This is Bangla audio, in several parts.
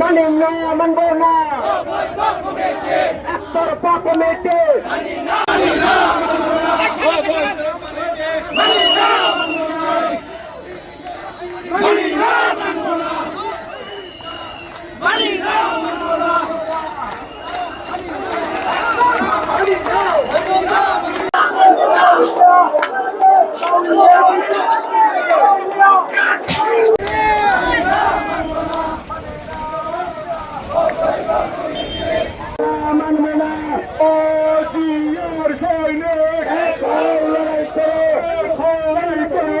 মানি না মানব না। একতরফা কমিটি মানব না ও জিয়ার সৈনিক লড়াই করো লড়াই করো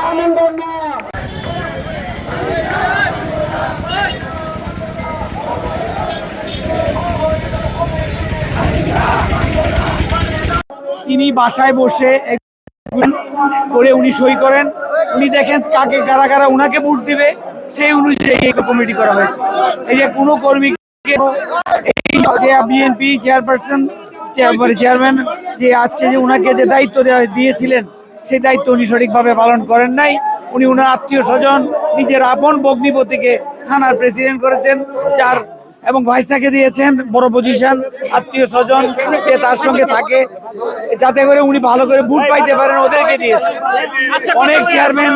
তিনি বাসায় বসে করে উনি সই করেন। উনি দেখেন কাকে, কারা কারা উনাকে ভোট দিবে, সেই অনুযায়ী এই কমিটি করা হয়েছে। এটা কোনো কর্মীকে এই যে বিএনপি চেয়ারপারসন, চেয়ারম্যান যে আজকে যে উনাকে যে দায়িত্ব দিয়েছিলেন, সেই দায়িত্ব উনি সঠিকভাবে পালন করেন নাই। উনি উনার আত্মীয় স্বজন নিজের আপন ভগ্নিপতিকে থানার প্রেসিডেন্ট করেছেন, যার এবং ভাইসাকে দিয়েছেন, বড় পজিশন আত্মীয় স্বজন সে তার সঙ্গে থাকে যাতে করে উনি ভালো করে বুট পাইতে পারেন ওদেরকে দিয়েছে। অনেক চেয়ারম্যান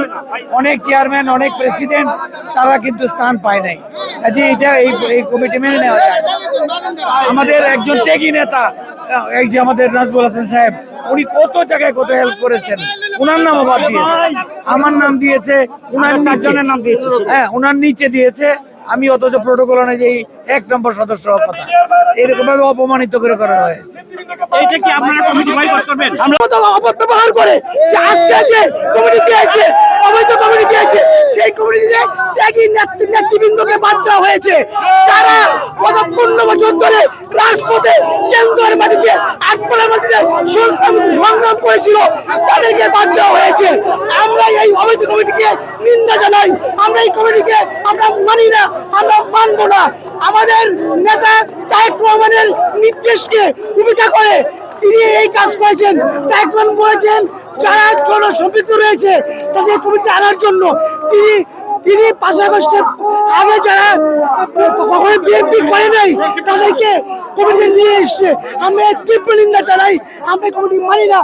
অনেক চেয়ারম্যান অনেক প্রেসিডেন্ট তারা কিন্তু স্থান পায় নাই। কাজে এটা এই এই কমিটি মেনে নেওয়া যায়। আমাদের একজন ত্যাগী নেতা এই যে আমাদের নাজবুল হাসান সাহেব উনি কত জায়গায় কত হেল্প করেছেন? উনার নামও বাদ দিয়েছে। আমার নাম দিয়েছে উনার চারজনের নাম দিয়েছে। হ্যাঁ উনার নিচে দিয়েছে। আমি অথচ প্রোটোকল অনুযায়ী এক নম্বর সদস্য হওয়ার কথা। এরকম ভাবে অপমানিত করে করা হয়েছে এইটা কি আপনারা কমিটি বয়কট করবেন? আমরা তো অপব্যবহার করে যে আজকে যে কমিটি দিয়েছে অবৈধ কমিটি দিয়েছে সেই কমিটিতে ত্যাগী নেতৃ- নেতৃবৃন্দকে বাদ দেওয়া হয়েছে। যারা গত পনেরো বছর ধরে রাজপথে কেন্দ্রের মাটিতে আটপলের মাটিতে সংগ্রাম সংগ্রাম করেছিল, তাদেরকে বাদ দেওয়া হয়েছে। আমরা এই অবৈধ কমিটিকে নিন্দা জানাই। আমরা এই কমিটিকে আমরা মানি না, আমরা মানবো না। আমাদের নেতা তারেক রহমানের নির্দেশকে উপেক্ষা করে তিনি এই কাজ করেছেন। তাইকমান বলেছেন, যারা জনসম্পৃক্ত রয়েছে, তাদের কমিটিতে আনার জন্য তিনি তিনি পাঁচ আগস্টের আগে যারা কখনো বিএনপি করে নাই, তাদেরকে কমিটিতে নিয়ে এসছে। আমরা তীব্র নিন্দা চালাই আমরা কমিটি মানি না।